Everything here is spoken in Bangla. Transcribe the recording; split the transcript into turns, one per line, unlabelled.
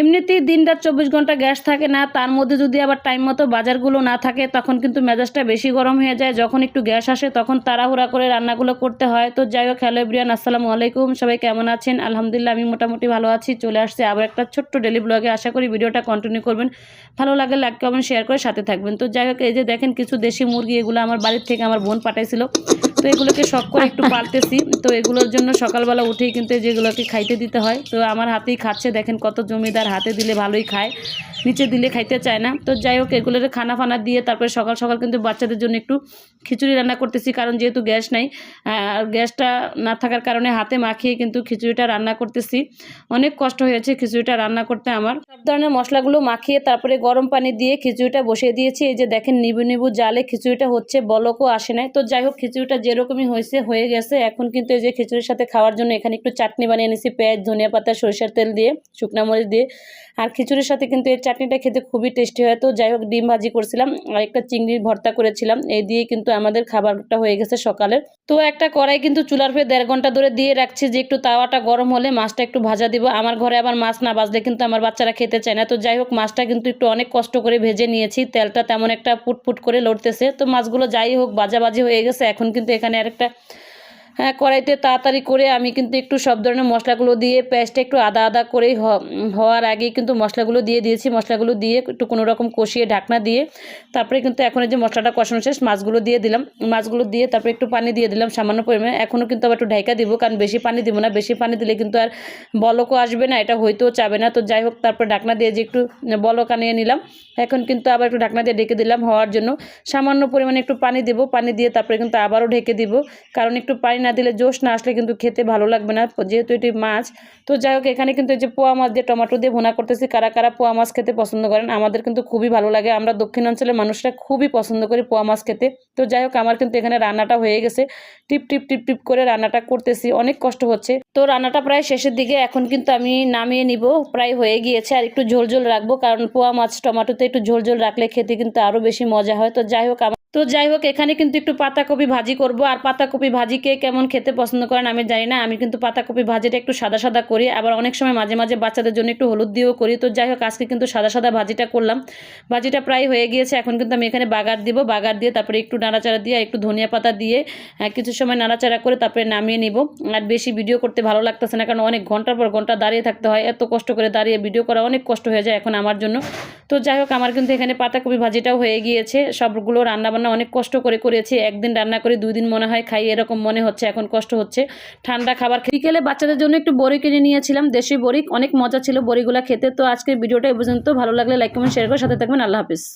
এমনিতেই দিন রাত চব্বিশ ঘণ্টা গ্যাস থাকে না, তার মধ্যে যদি আবার টাইম মতো বাজারগুলো না থাকে, তখন কিন্তু মেজাজটা বেশি গরম হয়ে যায়। যখন একটু গ্যাস আসে, তখন তাড়াহুড়া করে রান্নাগুলো করতে হয়। তো যাই হোক হ্যালো এভরিয়ান আসসালামু আলাইকুম। সবাই কেমন আছেন? আলহামদুলিল্লাহ, আমি মোটামুটি ভালো আছি। চলে আসছে আবার একটা ছোট্ট ডেলি ব্লগে আশা করি ভিডিওটা কন্টিনিউ করবেন। ভালো লাগলে লাইক কমেন্ট শেয়ার করে সাথে থাকবেন। তো যাই হোক, এই যে দেখেন কিছু দেশি মুরগি, এগুলো আমার বাড়ির থেকে আমার বোন পাঠাইছিল। তো এগুলোকে শখ করে একটু পালতেছি। তো এগুলোর জন্য সকালবেলা উঠেই কিন্তু যেগুলোকে খাইতে দিতে হয়। তো আমার হাতেই খাচ্ছে, দেখেন কত জমিদার হাতে দিলে ভালোই খায়। নিচে দিলে খাইতে চায় না। তো যাই হোক, এগুলোর খানা ফানা দিয়ে তারপরে সকাল সকাল কিন্তু বাচ্চাদের জন্য একটু খিচুড়ি রান্না করতেছি, কারণ যেহেতু গ্যাস নাই আর গ্যাসটা না থাকার কারণে হাতে মাখিয়ে কিন্তু খিচুড়িটা রান্না করতেছি। অনেক কষ্ট হয়েছে খিচুড়িটা রান্না করতে আমার। সব ধরনের মশলাগুলো মাখিয়ে তারপরে গরম পানি দিয়ে খিচুড়িটা বসিয়ে দিয়েছি। এই যে দেখেন নিবু নিবু জালে খিচুড়িটা হচ্ছে, বলকও আসে নাই। তো যাই হোক, খিচুড়িটা যেরকমই হয়েছে, হয়ে গেছে। এখন কিন্তু এই যে খিচুড়ির সাথে খাওয়ার জন্য এখানে একটু চাটনি বানিয়ে নিয়েছি পেঁয়াজ, ধনিয়া পাতা, সরিষার তেল দিয়ে, শুকনা মরিচ দিয়ে। আর খিচুড়ির সাথে কিন্তু এই চাটনিটা খেতে খুবই টেস্টি হয়। তো যাই হোক, ডিম ভাজি করছিলাম, আর একটা চিংড়ির ভর্তা করেছিলাম। এই দিয়ে কিন্তু আমাদের খাবারটা হয়ে গেছে সকালের তো একটা কড়াই কিন্তু চুলার ফে দেড় ঘণ্টা ধরে দিয়ে রাখছি যে একটু তাওয়াটা গরম হলে মাছটা একটু ভাজা দিব। আমার ঘরে আবার মাছ না বাজলে কিন্তু আমার বাচ্চারা খেতে চায় না। তো যাই হোক, মাছটা কিন্তু একটু অনেক কষ্ট করে ভেজে নিয়েছি। তেলটা তেমন একটা পুটপুট করে লড়তেছে। তো মাছগুলো যাই হোক বাজাবাজি হয়ে গেছে। এখন কিন্তু এখানে আরেকটা হ্যাঁ কড়াইতে তাড়াতাড়ি করে আমি কিন্তু একটু সব ধরনের মশলাগুলো দিয়ে পেঁয়াজটা একটু আদা আদা করে হওয়ার আগেই কিন্তু মশলাগুলো দিয়ে দিয়েছি। মশলাগুলো দিয়ে একটু কোনো রকম কষিয়ে ঢাকনা দিয়ে তারপরে কিন্তু এখন যে মশলাটা কষানো শেষ, মাছগুলো দিয়ে দিলাম। মাছগুলো দিয়ে তারপরে একটু পানি দিয়ে দিলাম সামান্য পরিমাণে। এখনও কিন্তু আবার একটু ঢাইকা দিব, কারণ বেশি পানি দিব না। বেশি পানি দিলে কিন্তু আর বলকও আসবে না, এটা হইতেও চাবে না। তো যাই হোক, তারপরে ঢাকনা দিয়ে যে একটু বলক আনিয়ে নিলাম। এখন কিন্তু আবার একটু ঢাকনা দিয়ে ঢেকে দিলাম হওয়ার জন্য। সামান্য পরিমাণে একটু পানি দেবো, পানি দিয়ে তারপরে কিন্তু আবারও ঢেকে দিব। কারণ একটু পানি না দিলে জোশ না আসলে কিন্তু খেতে ভালো লাগবে না, যেহেতু এটি মাছ। তো যাই হোক, এখানে কিন্তু এই যে পোয়া মাছ দিয়ে টমেটো দিয়ে ভুনা করতেছি, কারা কারা পোয়া মাছ খেতে পছন্দ করেন, আমাদের কিন্তু খুবই ভালো লাগে। আমরা দক্ষিণাঞ্চলের মানুষরা খুবই পছন্দ করি পোয়া মাছ খেতে। তো যাই হোক, আমার কিন্তু এখানে রান্নাটা হয়ে গেছে। টিপ টিপ টিপ টিপ করে রান্নাটা করতেছি, অনেক কষ্ট হচ্ছে। তো রান্নাটা প্রায় শেষের দিকে, এখন কিন্তু আমি নামিয়ে নিব, প্রায় হয়ে গিয়েছে, আর একটু ঝোল ঝোল রাখব, কারণ পোয়া মাছ টমেটোতে একটু ঝোল ঝোল রাখলে খেতে কিন্তু আরও বেশি মজা হয়। তো যাই হোক তো যাই হোক, এখানে কিন্তু একটু পাতাকপি ভাজি করব। আর পাতাকপি ভাজি কে কেমন খেতে পছন্দ করেন আমি জানি না। আমি কিন্তু পাতাকপি ভাজিটা একটু সাদা সাদা করি। আবার অনেক সময় মাঝে মাঝে বাচ্চাদের জন্য একটু হলুদ দিয়েও করি। তো যাই হোক, আজকে কিন্তু সাদা সাদা ভাজিটা করলাম। ভাজিটা প্রায় হয়ে গিয়েছে। এখন কিন্তু আমি এখানে বাগার দিব। বাগার দিয়ে তারপরে একটু নাড়াচাড়া দিয়ে, একটু ধনিয়া পাতা দিয়ে কিছু সময় নাড়াচাড়া করে তারপরে নামিয়ে নিব। আর বেশি ভিডিও করতে ভালো লাগতেছে না, কারণ অনেক ঘণ্টার পর ঘণ্টা দাঁড়িয়ে থাকতে হয়। এত কষ্ট করে দাঁড়িয়ে ভিডিও করা অনেক কষ্ট হয়ে যায় এখন আমার জন্য। তো যাই হোক, আমার কিন্তু এখানে পাতাকপি ভাজিটাও হয়ে গিয়েছে। সবগুলো রান্নাবান্না অনেক কষ্ট করে করেছি, একদিন রান্না করে দুই দিন মনে হয় খাই, এরকম মনে হচ্ছে, এখন কষ্ট হচ্ছে। ঠান্ডা খাবার বিকেলে বাচ্চাদের জন্য একটু বড়ি কিনে নিয়েছিলাম, দেশি বড়ি, অনেক মজা ছিল বড়িগুলো খেতে। তো আজকের ভিডিওটা এই পর্যন্ত। ভালো লাগলে লাইক কমেন্ট শেয়ার করে সাথে থাকবেন। আল্লাহ হাফিজ।